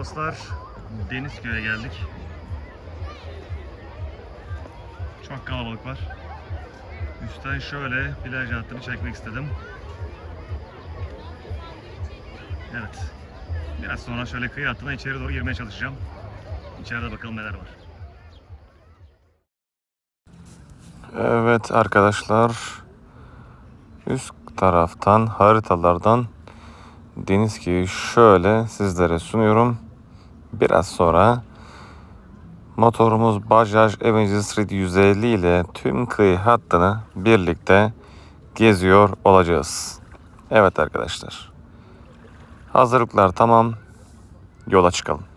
dostlar. Denizköy'e geldik. Çok kalabalık var. Üstten şöyle plaj hattını çekmek istedim. Evet. Biraz sonra şöyle kıyı hattına içeri doğru girmeye çalışacağım. İçeride bakalım neler var. Evet arkadaşlar. Üst taraftan haritalardan Denizköy'ü şöyle sizlere sunuyorum. Biraz sonra motorumuz Bajaj Avenger Street 150 ile tüm kıyı hattını birlikte geziyor olacağız. Evet arkadaşlar. Hazırlıklar tamam. Yola çıkalım.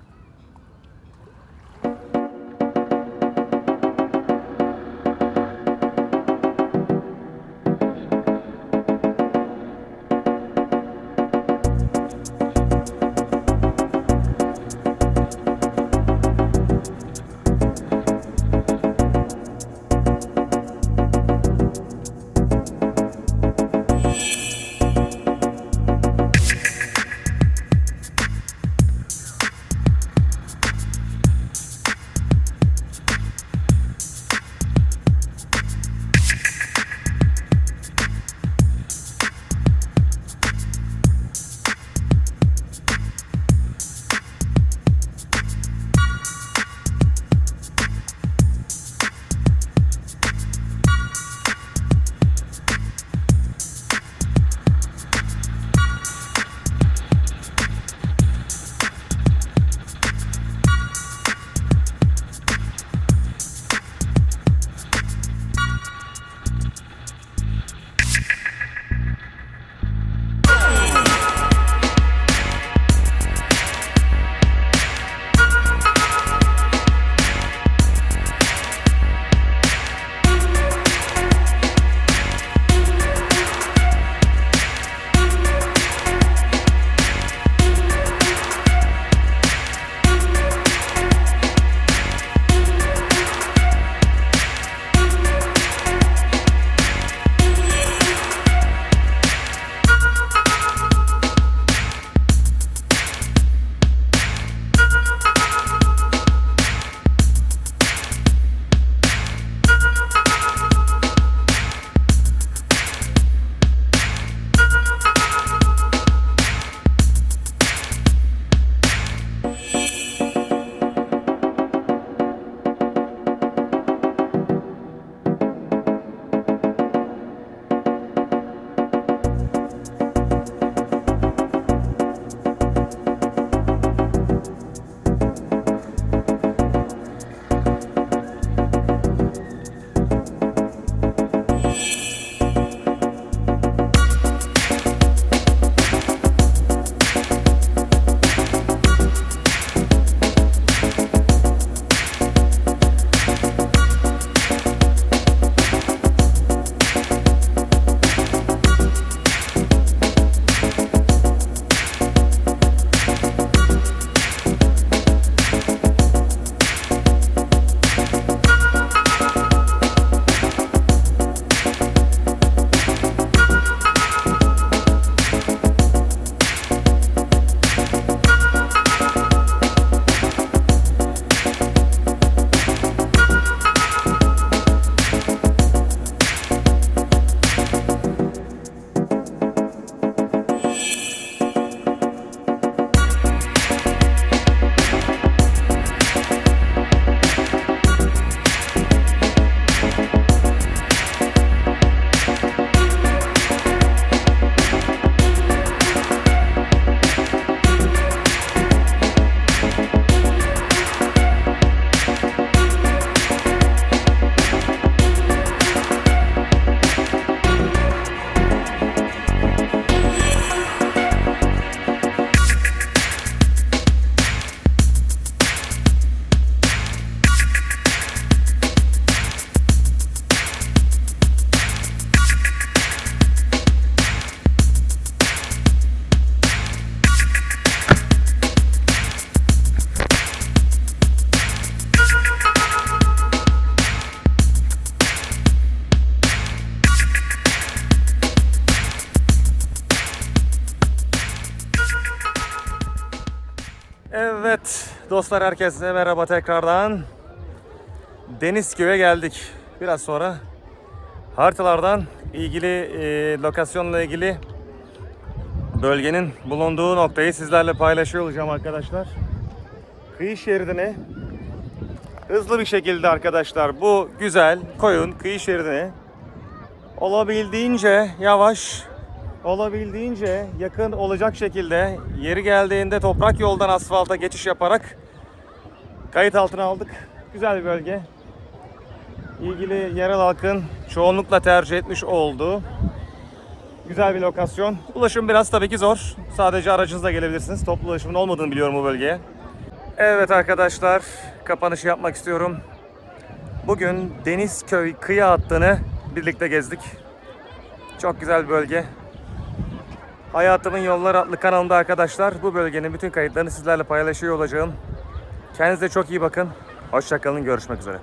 Dostlar herkese merhaba tekrardan. Denizköy'e geldik. Biraz sonra haritalardan ilgili e, lokasyonla ilgili bölgenin bulunduğu noktayı sizlerle paylaşıyor olacağım arkadaşlar. Kıyı şeridine hızlı bir şekilde arkadaşlar bu güzel koyun kıyı şeridine olabildiğince yavaş olabildiğince yakın olacak şekilde yeri geldiğinde toprak yoldan asfalta geçiş yaparak kayıt altına aldık. Güzel bir bölge. İlgili yerel halkın çoğunlukla tercih etmiş olduğu güzel bir lokasyon. Ulaşım biraz tabii ki zor. Sadece aracınızla gelebilirsiniz. Toplu ulaşımın olmadığını biliyorum bu bölgeye. Evet arkadaşlar, kapanışı yapmak istiyorum. Bugün Denizköy kıyı hattını birlikte gezdik. Çok güzel bir bölge. Hayatımın Yolları adlı kanalımda arkadaşlar bu bölgenin bütün kayıtlarını sizlerle paylaşıyor olacağım. Kendinize çok iyi bakın. Hoşçakalın. Görüşmek üzere.